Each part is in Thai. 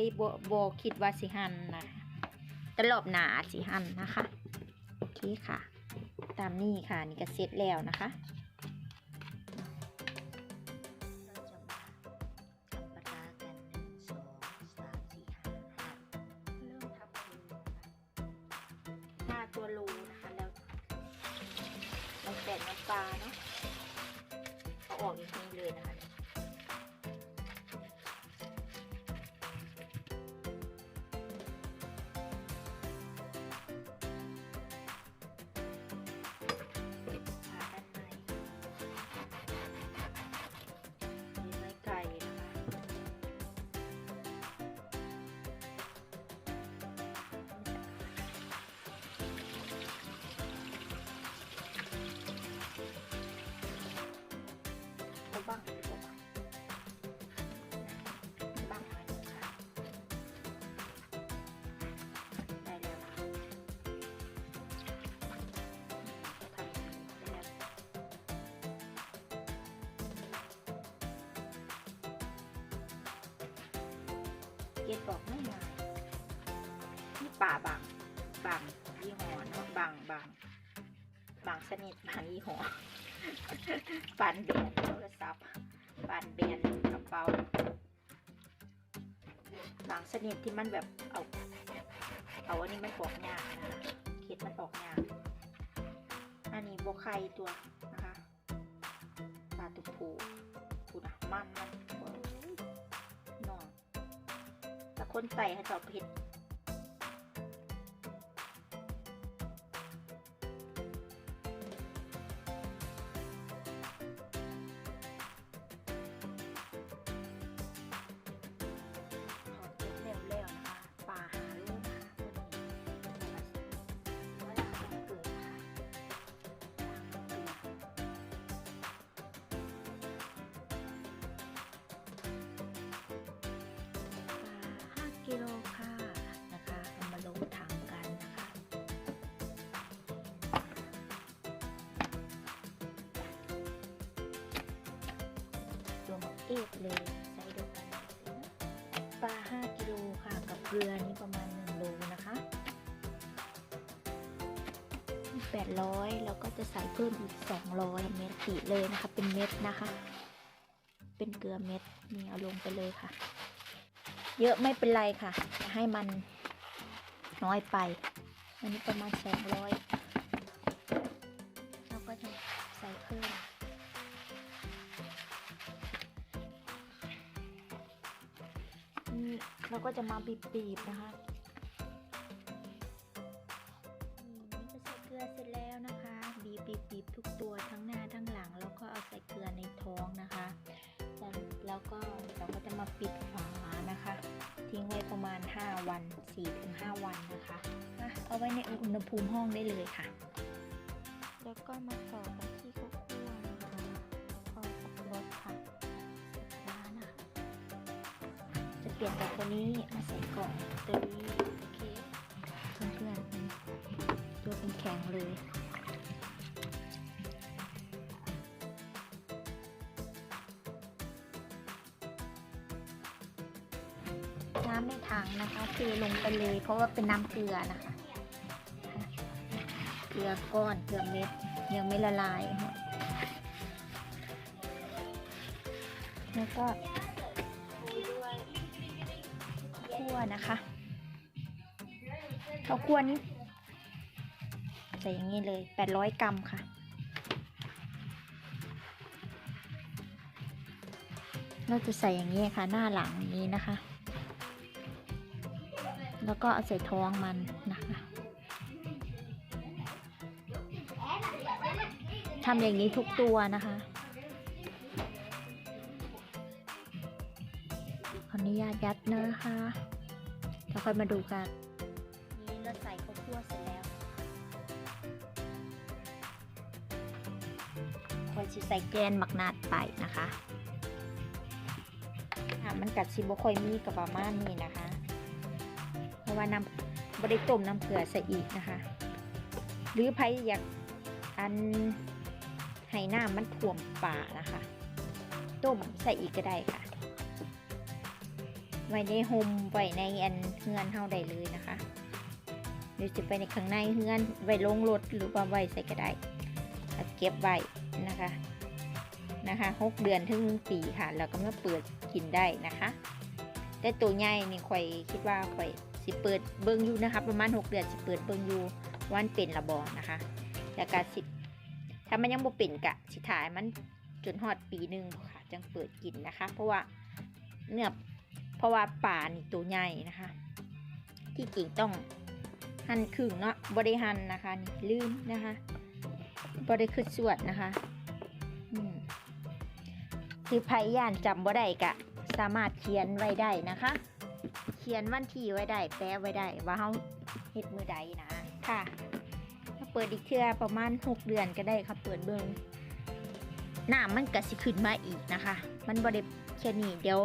เลยโบโบคิดว่าสิหันนะต่รอบหนาสิหันนะคะโอเคค่ะ ตามนี้ค่ะนี่ก็เสร็จแล้วนะคะหน้าตัวโลนะคะแล้วเราแต่น้ำปลาเนาะเอาออกอย่างนี้เลยนะคะ ก็ดบอกไม่ง่ายนี่ป่าบางบางยี่ห้อเนาะบางบางบางชนิดบางยี่ห้อปันแบนโทรศัพท์ปันแบนกระเป๋าบางชนิดที่มันแบบเอาเอาอันนี้มันออกยากนะคะเข็ดมันออกยากอันนี้โบไข่ตัวนะคะปลาตุกผูผูนะมันมันเว้ยนอนแต่ คนใส่ค่ะเจาเผ็ด เอกเลยไซส์เดียวกันปลา 5 กิโลค่ะ กับเกลือนี้ประมาณ 1 โลนะคะ 800 แล้วก็จะใส่เพิ่มอีก 200 เม็ดติเลยนะคะ เป็นเม็ดนะคะ เป็นเกลือเม็ดนี่เอาลงไปเลยค่ะ เยอะไม่เป็นไรค่ะ ให้มันน้อยไป อันนี้ประมาณ 200 เราก็จะมาบีบๆนะคะนี่นี่ก็ใส่เกลือเสร็จแล้วนะคะบีบบีบบีบทุกตัวทั้งหน้าทั้งหลัง แล้วก็เอาใส่เกลือในท้องนะคะแล้วแล้วก็เราก็จะมาปิดฝานะคะ ทิ้งไว้ประมาณ 5 วัน 4-5 วันนะคะอะเอาไว้ในอุณหภูมิห้องได้เลยค่ะ แล้วก็มาต่อกันที่ข้าวคั่ ปลี่ยนจากตัวนี้มาใส่กล่องตัวนี้โอเคเพื่อนๆตัวเป็นแข็งเลยน้ำในถังนะคะเทลงไปเลยเพราะว่าเป็นน้ำเกลือนะคะ เกลือก้อนเกลือเม็ดยังไม่ละลายค่ะแล้วก็ วนะคะข้าวคั่วนี้ใส่อย่างนี้เลย 800 กรัมค่ะ เราจะใส่อย่างนี้ค่ะ หน้าหลังอย่างนี้นะคะ แล้วก็เอาใส่ท้องมันนะคะทำอย่างนี้ทุกตัวนะคะขออนุญาตยัดนะคะ แล้วค่อยมาดูกัน นี้เราใส่ข้าวคั่วเสร็จแล้วคอยสิใส่แกนหมักนาดไปนะคะอะมันกัดซิบค่อยมีกับประมาณนี้นะคะ เพราะว่าน้ำบได้ต้มน้ำเกลือใส่อีกนะคะ หรือใครอยากอันให้น้ำมันท่วมป่านะคะ ต้มใส่อีกก็ได้ค่ะน ไว้ในโฮมไว้ในอันเฮือนเฮาได้เลยนะคะหรือจะไปในข้างในเฮือนไว้ลงรถหรือว่าไว้ใส่ก็ได้เก็บไว้นะคะนะคะหกเดือนถึงปีค่ะแล้วก็มาเปิดกินได้นะคะ แต่ตัวใหญ่นี่ข่อยคิดว่าข่อยสิเปิดเบิ่งอยู่นะคะประมาณ 6 เดือนสิเปิดเบิ่งอยู่วามันเป็นระบอนะคะ แล้วก็สิถ้ามันยังบ่เป็นกะสิถ่ายมันจนฮอดปีหนึ่งค่ะจังเปิดกินนะคะ เพราะว่าเนื้อ เพราะว่าป่านี่ตัวใหญ่นะคะ ที่จริงต้องหั่นครึ่งเนาะบ่ได้หั่นนะคะนี่ลืมนะคะบ่ได้คือสวดนะคะคือไผย่านจำบ่ได้กะ สามารถเขียนไว้ได้นะคะ เขียนวันที่ไว้ได้แปะไว้ได้ว่าเฮาเฮ็ดมือใดนะค่ะถ้าเปิดอีกเทื่อประมาณ6เดือนก็ได้ค่ะเปิดเบิงน้ำมันก็สิขึ้นมาอีกนะคะ มันบ่ได้แค่นี้เดี๋ยว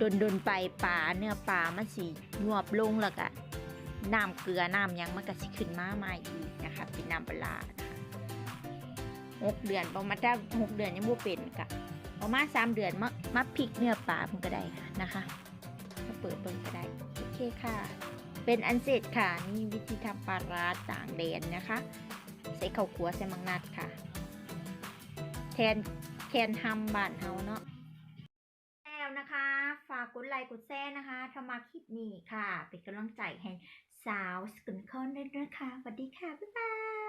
ดนดนไปปลาเนื้อปลามันสิยวบลงแล้วก็น้ำเกลือน้ำยังมันก็สิขึ้นมาใหม่อีกนะคะเป็นน้ำปลาร้านะคะหกเดือนประมาณถ้าหกเดือนยังบ่เป็นกะประมาณสามเดือนมามาพริกเนื้อปลามันก็ได้ค่ะนะคะมาเปิดเบิ่งก็ได้โอเคค่ะ เป็นอันเสร็จค่ะนี่วิธีทำปลาร้าต่างแดนนะคะ ใส่ข้าวขัวใส่มังนัดค่ะ แทนแทนทำบ้านเฮาเนาะ กกดไลค์กดแชร์นะคะถ้ามาคลิปนี้ค่ะ เป็นกำลังใจให้สาวสกุลคอนด้วยนะคะสวัสดีค่ะ บ๊ายบาย